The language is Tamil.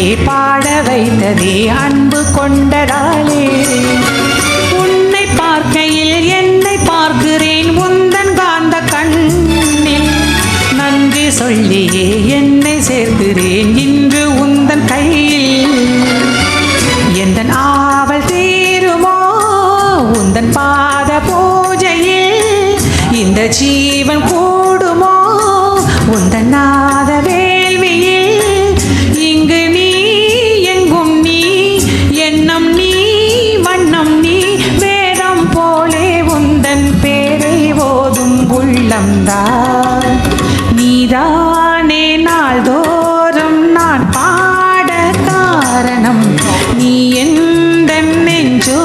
பாடலே பாட வைத்ததே அன்பு கொண்டதாலே. உன்னை பார்க்கையில் என்னை பார்க்கிறேன் முந்தன் காந்த கண்ணில். நன்றி சொல்லியே என்னை சேர்க்கிறேன் இன்று உந்தன் கையில். எந்த ஆவல் தீருமோ உந்தன் பாத பூஜையில். இந்த ஜீவன் கூட உள்ளம்தான் நீதானே நாள்தோறும் நான் பாட காரணம். நீ எந்த நெஞ்சோ